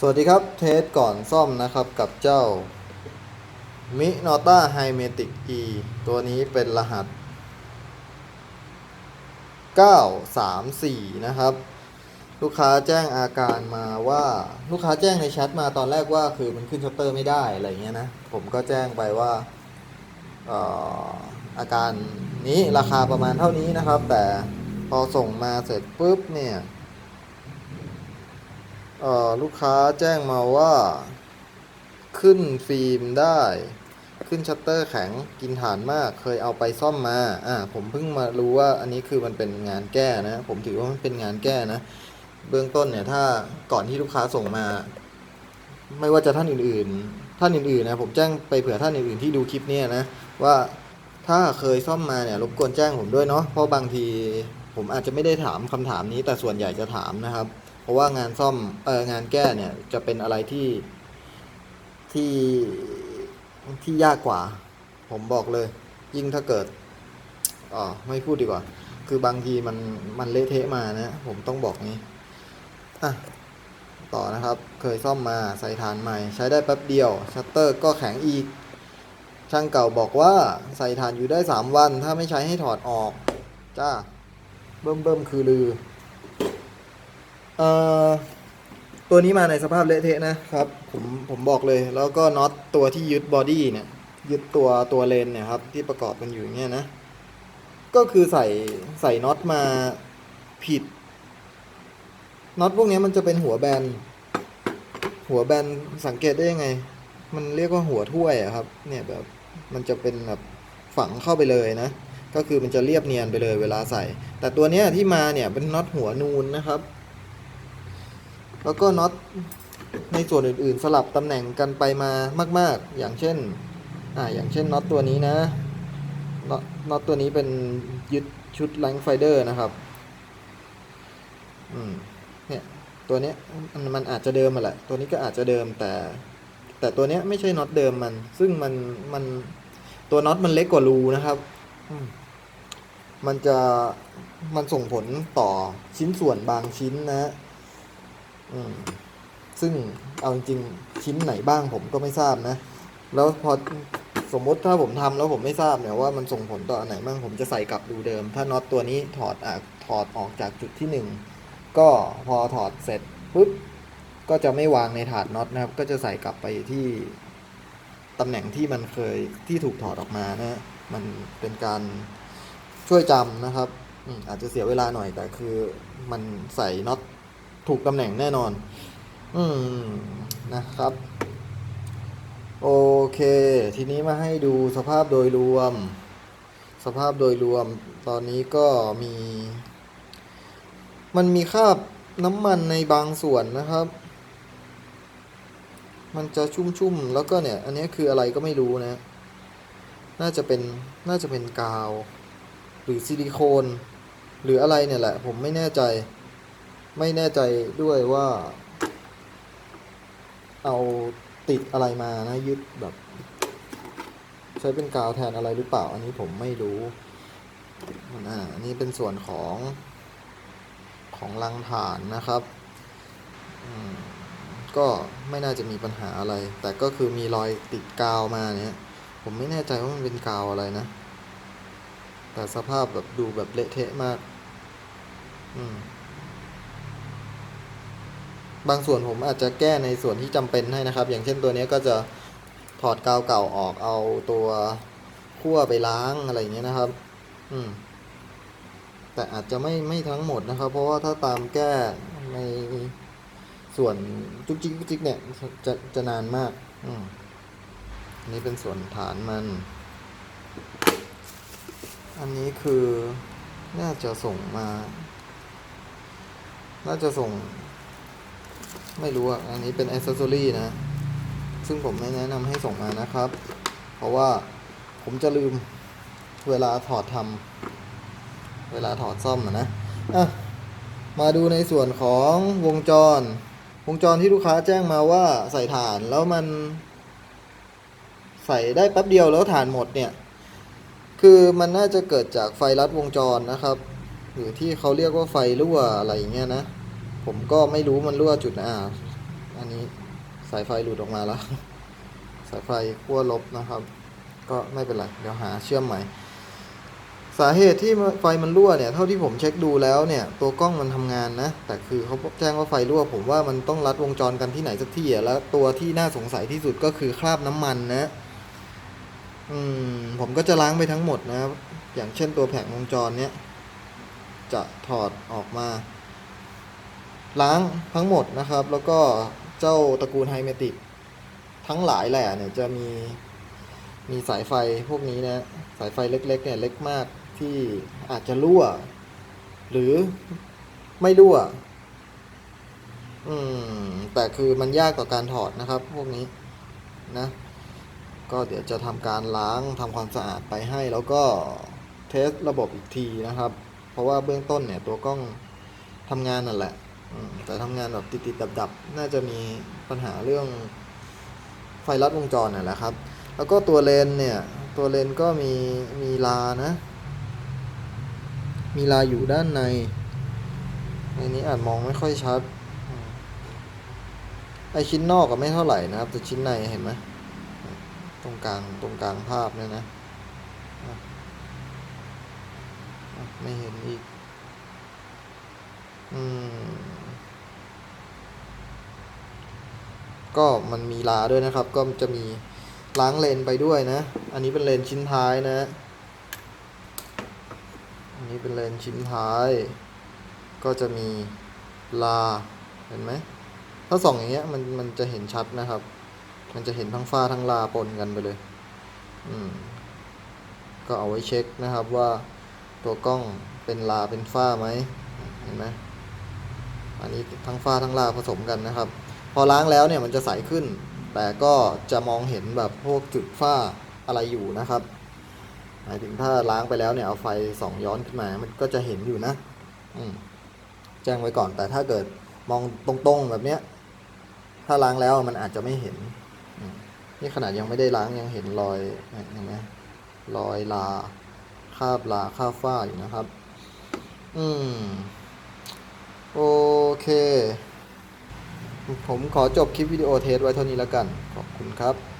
สวัสดีครับ เทสก่อนซ่อมนะครับกับเจ้ามิโนต้าไฮเมติก E ตัวนี้เป็นรหัส 934 นะครับ ลูกค้าแจ้งอาการมาว่าลูกค้าแจ้งในแชทมาตอนแรกว่าคือมันขึ้นชัตเตอร์ไม่ได้อะไรเงี้ยนะ ผมก็แจ้งไปว่าอาการนี้ราคาประมาณเท่านี้นะครับ แต่พอส่งมาเสร็จปุ๊บเนี่ย ลูกค้าแจ้งมาว่า ขึ้นฟิล์มได้ ขึ้นชัตเตอร์แข็งกินฐานมากเคยเอาไปซ่อมมาอ่าผมเพิ่งมารู้ว่าอันนี้คือมันเป็นงานแก้นะ ผมถือว่ามันเป็นงานแก้นะ เบื้องต้นเนี่ยถ้าก่อนที่ลูกค้าส่งมา ไม่ว่าจะท่านอื่น ๆ ท่านอื่นๆนะผมแจ้งไปเผื่อท่านอื่นๆที่ดูคลิปเนี้นะว่าถ้าเคยซ่อมมาเนี่ยรบกวนแจ้งผมด้วยเนาะเพราะบางทีผมอาจจะไม่ได้ถามคำถามนี้แต่ส่วนใหญ่จะถามนะครับ ราะว่างานซ่อมเอองานแก้เนี่ยจะเป็นอะไรที่ที่ที่ยากกว่า ผมบอกเลย ยิ่งถ้าเกิดอ๋อไม่พูดดีกว่า คือบางทีมันมันเละเทะมานะ ผมต้องบอกงี้อะต่อนะครับ เคยซ่อมมาใส่ฐานใหม่ ใช้ได้แป๊บเดียว ชัตเตอร์ก็แข็งอีก ช่างเก่าบอกว่าใส่ฐานอยู่ได้ 3 วัน ถ้าไม่ใช้ให้ถอดออก จ้า เบิ่มเบิ่มคือลือ เอ่อตัวนี้มาในสภาพเละเทะนะครับ ผมผมบอกเลย แล้วก็น็อตตัวที่ยึดบอดี้เนี่ย ยึดตัวตัวเลนเนี่ยครับ ที่ประกอบกันอยู่อย่างเงี้ยนะ ก็คือใส่ใส่น็อตมาผิดน็อตพวกนี้มันจะเป็นหัวแบน หัวแบนสังเกตได้ยังไง มันเรียกว่าหัวถ้วยอะครับ เนี่ยแบบมันจะเป็นแบบฝังเข้าไปเลยนะ ก็คือมันจะเรียบเนียนไปเลยเวลาใส่ แต่ตัวเนี้ยที่มาเนี่ยเป็นน็อตหัวนูนนะครับ แล้วก็น็อตในส่วนอื่นๆ สลับตำแหน่งกันไปมามาก ๆ อย่างเช่นอ่าอย่างเช่นน็อตตัวนี้นะน็อตตัวนี้เป็นยึดชุดแลงไฟเดอร์นะครับอืมเนี่ยตัวเนี้ยมันอาจจะเดิมมาแหละ ตัวนี้ก็อาจจะเดิมแต่ แต่ตัวเนี้ยไม่ใช่น็อตเดิมมัน ซึ่งมันมันตัวน็อตมันเล็กกว่ารูนะครับมันจะมันส่งผลต่อชิ้นส่วนบางชิ้นนะ ซึ่งเอาจริงชิ้นไหนบ้างผมก็ไม่ทราบนะ แล้วพอสมมติถ้าผมทำแล้วผมไม่ทราบเนี่ยว่ามันส่งผลต่ออันไหนบ้างผมจะใส่กลับดูเดิม ถ้าน็อตตัวนี้ถอดออกถอดออกจากจุดที่หนึ่งก็พอถอดเสร็จปุ๊บก็จะไม่วางในถาดน็อตนะครับ ก็จะใส่กลับไปที่ตำแหน่งที่มันเคยที่ถูกถอดออกมานะมันเป็นการช่วยจำนะครับอาจจะเสียเวลาหน่อยแต่คือมันใส่น็อต ถูกตำแหน่งแน่นอน อืมนะครับ โอเค ทีนี้มาให้ดูสภาพโดยรวม สภาพโดยรวม ตอนนี้ก็มี มันมีคราบน้ำมันในบางส่วนนะครับ มันจะชุ่มๆ แล้วก็เนี่ย อันนี้คืออะไรก็ไม่รู้นะ น่าจะเป็น น่าจะเป็นกาว หรือซิลิโคน หรืออะไรเนี่ยแหละ ผมไม่แน่ใจ ไม่แน่ใจด้วยว่า เอาติดอะไรมานะยึดแบบ ใช้เป็นกาวแทนอะไรหรือเปล่า อันนี้ผมไม่รู้อ่าอันนี้เป็นส่วนของของรังฐานนะครับ ก็ไม่น่าจะมีปัญหาอะไร แต่ก็คือมีรอยติดกาวมาเนี่ย ผมไม่แน่ใจว่ามันเป็นกาวอะไรนะ แต่สภาพแบบดูแบบเละเทะมาก อืม บางส่วนผมอาจจะแก้ในส่วนที่จำเป็นให้นะครับ อย่างเช่นตัวนี้ก็จะถอดกาวเก่าออกเอาตัวขั้วไปล้างอะไรอย่างเงี้ยนะครับ อืม แต่อาจจะไม่ไม่ทั้งหมดนะครับ เพราะว่าถ้าตามแก้ในส่วนจุกจิกจุกจิกเนี่ยจะจะนานมาก อืมอันนี้เป็นส่วนฐานมัน อันนี้คือน่าจะส่งมา น่าจะส่ง ไม่รู้อะ อันนี้เป็นอ c เซสซอรี่นะ ซึ่งผมไม่แนะนำให้ส่งมานะครับ เพราะว่าผมจะลืมเวลาถอดทำเวลาถอดซ่อมอะนะอะมาดูในส่วนของวงจร วงจรที่ลูกค้าแจ้งมาว่าใส่ถ่านแล้วมัน ใส่ได้แป๊บเดียวแล้วถ่านหมดเนี่ย คือมันน่าจะเกิดจากไฟลัดวงจรนะครับ หรือที่เขาเรียกว่าไฟรั่วอะไรอย่างเงี้ยนะ ผมก็ไม่รู้มันรั่วจุดนอ่าอันนี้สายไฟหลุดออกมาแล้ว สายไฟขั้วลบนะครับ ก็ไม่เป็นไร เดี๋ยวหาเชื่อมใหม่ สาเหตุที่ไฟมันรั่วเนี่ย เท่าที่ผมเช็คดูแล้วเนี่ย ตัวกล้องมันทำงานนะ แต่คือเขาแจ้งว่าไฟรั่ว ผมว่ามันต้องรัดวงจรกันที่ไหนสักที่อะแล้วตัวที่น่าสงสัยที่สุดก็คือคราบน้ำมันนะอืมผมก็จะล้างไปทั้งหมดนะ อย่างเช่นตัวแผงวงจรเนี่ยจะถอดออกมา ล้างทั้งหมดนะครับ แล้วก็เจ้าตระกูลไฮเมติกทั้งหลายแหละเนี่ยจะมีมีสายไฟพวกนี้นะสายไฟเล็กๆเนี่ยเล็กมากที่อาจจะรั่ว หรือไม่รั่ว อืม แต่คือมันยากต่อการถอดนะครับ พวกนี้นะ ก็เดี๋ยวจะทำการล้างทำความสะอาดไปให้ แล้วก็เทสระบบอีกทีนะครับ เพราะว่าเบื้องต้นเนี่ยตัวกล้องทำงานนั่นแหละ แต่ทำงานแบบติดๆดับๆ น่าจะมีปัญหาเรื่องไฟลัดวงจรน่ะแหละครับ แล้วก็ตัวเลนเนี่ย ตัวเลนก็มีมีลานะ มีลาอยู่ด้านใน ในนี้อาจมองไม่ค่อยชัด ไอชิ้นนอกก็ไม่เท่าไหร่นะครับ แต่ชิ้นในเห็นไหมตรงกลางตรงกลางภาพเนี่ยนะ ไม่เห็นอีก อืม ก็มันมีลาด้วยนะครับ ก็จะมีล้างเลนไปด้วยนะ อันนี้เป็นเลนชิ้นท้ายนะ อันนี้เป็นเลนชิ้นท้าย ก็จะมีลาเห็นไหมถ้าส่องอย่างเงี้ยมันมันจะเห็นชัดนะครับ มันจะเห็นทั้งฝ้าทั้งลาปนกันไปเลย อืม ก็เอาไว้เช็คนะครับว่าตัวกล้องเป็นลาเป็นฝ้าไหมเห็นไหมอันนี้ทั้งฝ้าทั้งลาผสมกันนะครับ พอล้างแล้วเนี่ยมันจะใสขึ้น แต่ก็จะมองเห็นแบบพวกจุดฝ้าอะไรอยู่นะครับ หมายถึงถ้าล้างไปแล้วเนี่ยเอาไฟส่องย้อนขึ้นมามันก็จะเห็นอยู่นะ อืมแจ้งไว้ก่อนแต่ถ้าเกิดมองตรงๆแบบเนี้ย ถ้าล้างแล้วมันอาจจะไม่เห็นอืมนี่ขนาดยังไม่ได้ล้างยังเห็นรอยเห็นไหมรอยลาคาบลาคาบฝ้าอยู่นะครับ อืม โอเค ผมขอจบคลิปวิดีโอเทสไว้เท่านี้แล้วกัน ขอบคุณครับ